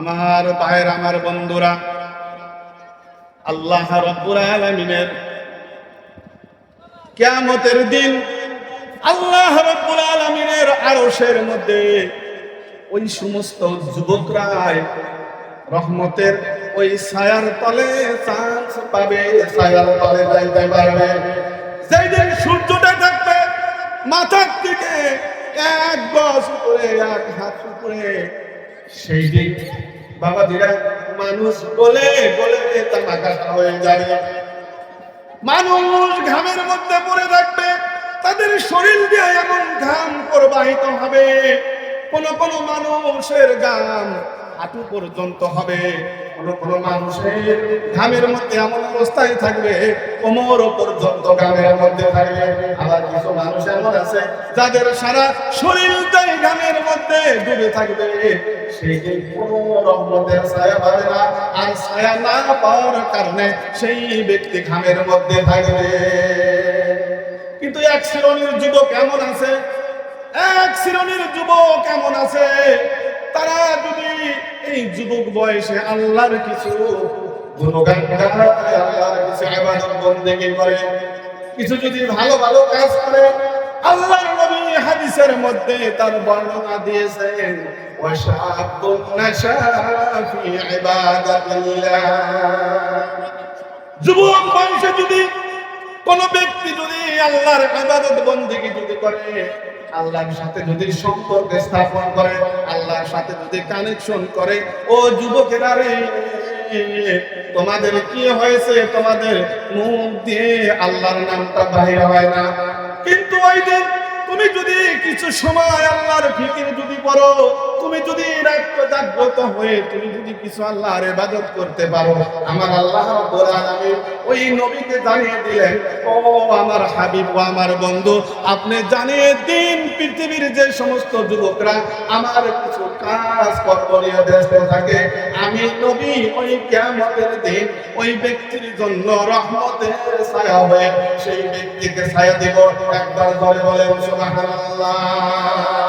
আমার ভাইয়ের, আমার বন্ধুরা, আল্লাহ রব্বুল আলামিনের কিয়ামতের দিন আল্লাহ রব্বুল আলামিনের আরশের মধ্যে ওই সমস্ত যুবকরা রহমতের ওই ছায়ার তলে চান্স পাবে, ছায়ার তলে যাইতে পারবে। যেই দিন সূর্যটা থাকবে, মাথার দিকে এক গজ উপরে, এক হাত উপরে সেই দিন বাবা দিরা মানুষ বলে বলে তামাকা হয়ে যাবে। মানুষ ঘামের মধ্যে পড়ে থাকবে, তাদের শরীর দিয়ে এমন ঘাম প্রবাহিত হবে, কোন কোন মানুষের গাম হাঁটু পর্যন্ত হবে, কোন কোন মানুষের ঘামের মধ্যে এমন অবস্থায় থাকবে, কোমর পর্যন্ত ঘামের মধ্যে থাকবে। আবার কিছু মানুষ এমন আছে, যাদের সারা শরীরটাই ঘামের মধ্যে ডুবে থাকবে। সেই দিন রহমতের ছায়া পাবে না, আর ছায়া না পাওয়ার কারণে সেই ব্যক্তি ঘামের মধ্যে থাকবে। কিন্তু এক শ্রেণির যুবক এমন আছে? এক শ্রেণির যুবক এমন আছে? তারা যদি এই যুবক বয়সে আল্লাহর কিছু গুণগান আল্লাহর করে, কিছু যদি ভালো ভালো কাজ করে আল্লাহর নবী হাদিসের মধ্যে তার বর্ণনা দিয়েছেন যুবক বয়সে যদি কোন ব্যক্তি যদি আল্লাহর ইবাদত বন্দেগী যদি করে, আল্লাহর সাথে যদি সম্পর্ক স্থাপন করে, আল্লাহর সাথে যদি কানেকশন করে, ও যুবকেরা রে, তোমাদের কি হয়েছে? তোমাদের মুখ দিয়ে আল্লাহর নামটা বাহির হয় না। কিন্তু ওই দিন তুমি যদি কিছু সময় আল্লাহর ফিকির যদি করো তুমি যদি জাগ্রত হয়ে তুমি যদি কিছু আল্লাহর ইবাদত করতে পারো, আমার আল্লাহ ওই নবীকে জানিয়ে দিলেন, ও আমার হাবিব আমার বন্ধু, আপনি জানিয়ে দিন পৃথিবীর যে সমস্ত যুবকরা আমার কিছু কাজ কর্ম নিয়ে ব্যস্ত থাকে। আমি নবী ওই কিয়ামতের দিন ওই ব্যক্তির জন্য রহমতের ছায়া হয়ে সেই ব্যক্তিকে ছায়া দিব। একবার ধরে বলেন, সুবহানাল্লাহ।